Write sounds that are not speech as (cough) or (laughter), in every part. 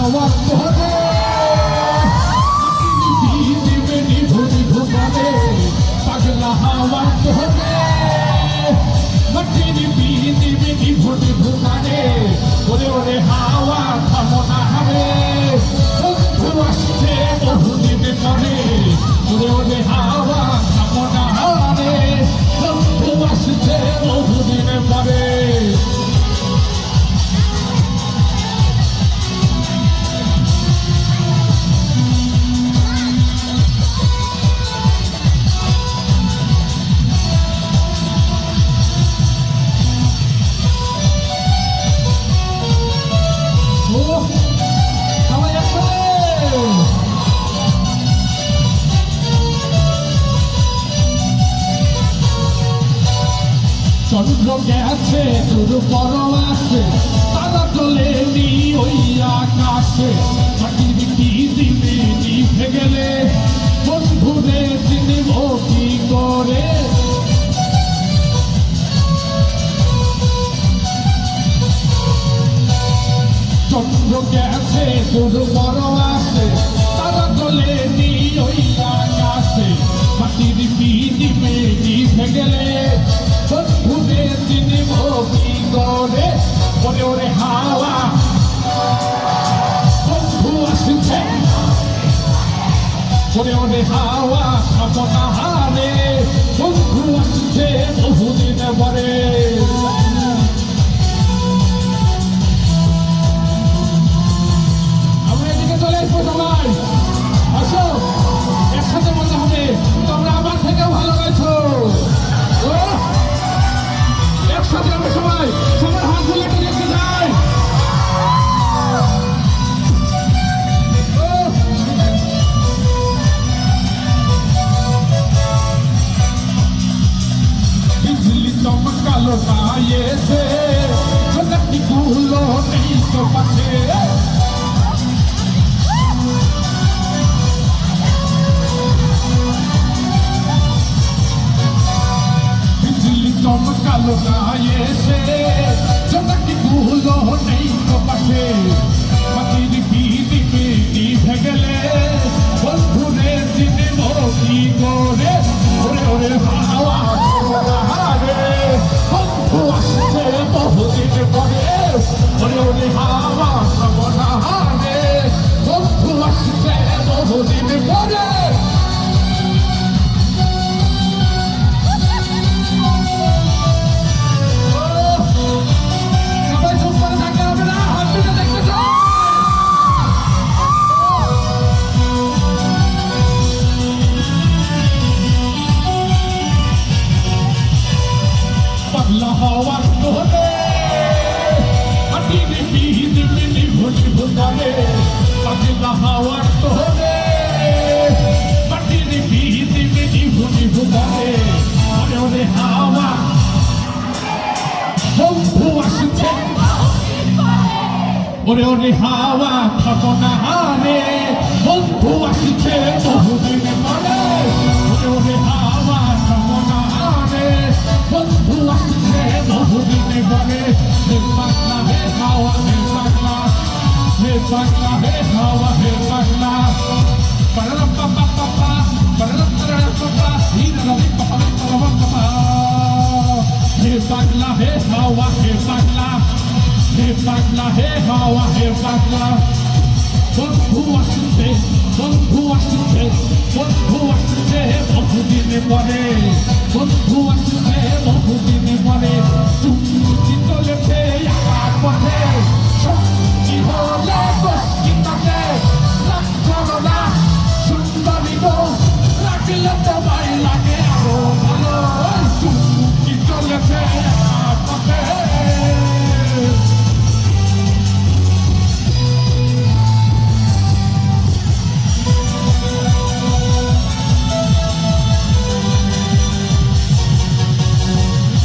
(laughs) পাগলা হাওয়ার মোহনে দিবে নিভু নিভু পাগলা হাওয়ার চন্দ্র গেছে তোর আছে। তারা চলে নি ওই আকাশে। মাটির কি দিনে নিভে গেলে বন্ধুরে চিনব কি করে? চন্দ্র গেছে তোর আছে। তারা চলে নি ওই আকাশে। মাটির পিদিমে নিভে গেলে বন্ধুরে চিনব কি করে ওরে ওরে হাওয়া বন্ধু আসছে ওরে ওরে হাওয়া খাবনা হারে এসে ছোটাটি গুলো নেই তো পাশে। বিজলি চমকালো না এসে চটাকি গুলো নেই তো পাশে। ওরে ওরে হাওয়া ওরে ওরে হাওয়া, থাকো না হারে। বন্ধু আসছে বহুদিন পরে। ওরে ওরে হাওয়া, থাকো না হারে। বন্ধু আসছে বহুদিন পরে। হাওয়া। pararam pararam pa pa, hira la pa pa pa pa pa pa. He pagla he hawa he pagla, he pagla he hawa he pagla. বন্ধু আসছে বন্ধু আসছে বন্ধু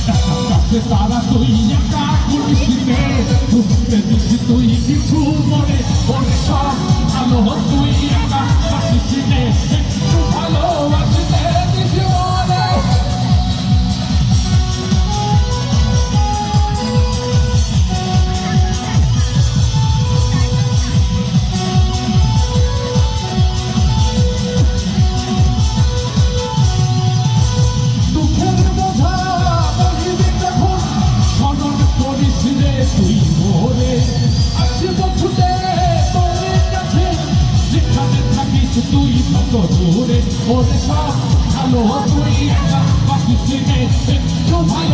তারা তুই একা করিসিনে ঘুরতে দিছি তুই কিছু মনে ওরে ভালো তুই একা আসিসিনে একটু ভালো দূরে ওরে সব ভালো তুই একা বাকি চিনে সবাই